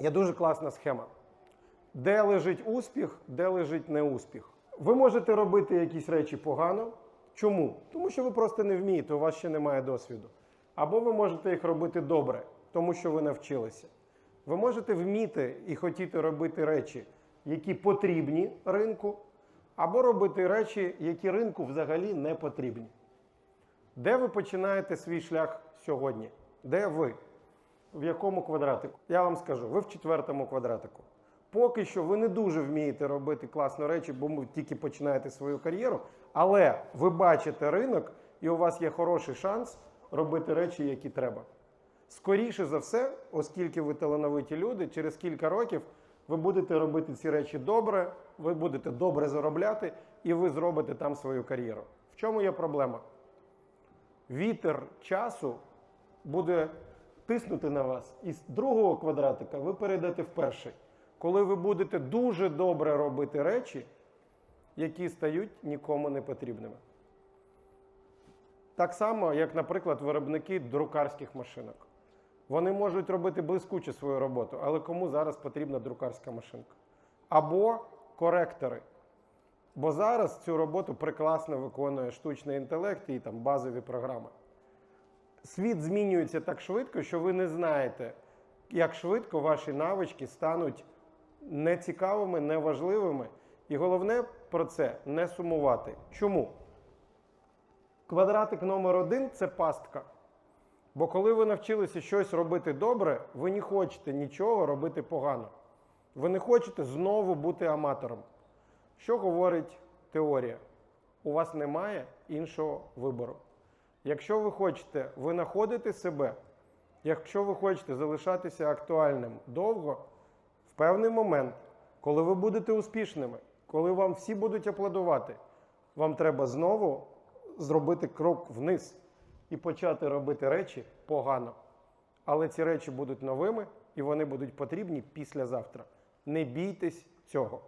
Є дуже класна схема. Де лежить успіх, де лежить неуспіх. Ви можете робити якісь речі погано. Чому? Тому що ви просто не вмієте, у вас ще немає досвіду. Або ви можете їх робити добре, тому що ви навчилися. Ви можете вміти і хотіти робити речі, які потрібні ринку, або робити речі, які ринку взагалі не потрібні. Де ви починаєте свій шлях сьогодні? Де ви? В якому квадратику? Я вам скажу, ви в четвертому квадратику. Поки що ви не дуже вмієте робити класні речі, бо ви тільки починаєте свою кар'єру, але ви бачите ринок, і у вас є хороший шанс робити речі, які треба. Скоріше за все, оскільки ви талановиті люди, через кілька років ви будете робити ці речі добре, ви будете добре заробляти, і ви зробите там свою кар'єру. В чому є проблема? Вітер часу буде тиснути на вас. Із другого квадратика ви перейдете в перший, коли ви будете дуже добре робити речі, які стають нікому не потрібними. Так само, як, наприклад, виробники друкарських машинок. Вони можуть робити блискуче свою роботу, але кому зараз потрібна друкарська машинка? Або коректори. Бо зараз цю роботу прекрасно виконує штучний інтелект і там базові програми. Світ змінюється так швидко, що ви не знаєте, як швидко ваші навички стануть нецікавими, неважливими. І головне про це не сумувати. Чому? Квадратик номер один це пастка. Бо коли ви навчилися щось робити добре, ви не хочете нічого робити погано. Ви не хочете знову бути аматором. Що говорить теорія? У вас немає іншого вибору. Якщо ви хочете винаходити себе, якщо ви хочете залишатися актуальним довго, в певний момент, коли ви будете успішними, коли вам всі будуть аплодувати, вам треба знову зробити крок вниз і почати робити речі погано. Але ці речі будуть новими і вони будуть потрібні післязавтра. Не бійтесь цього.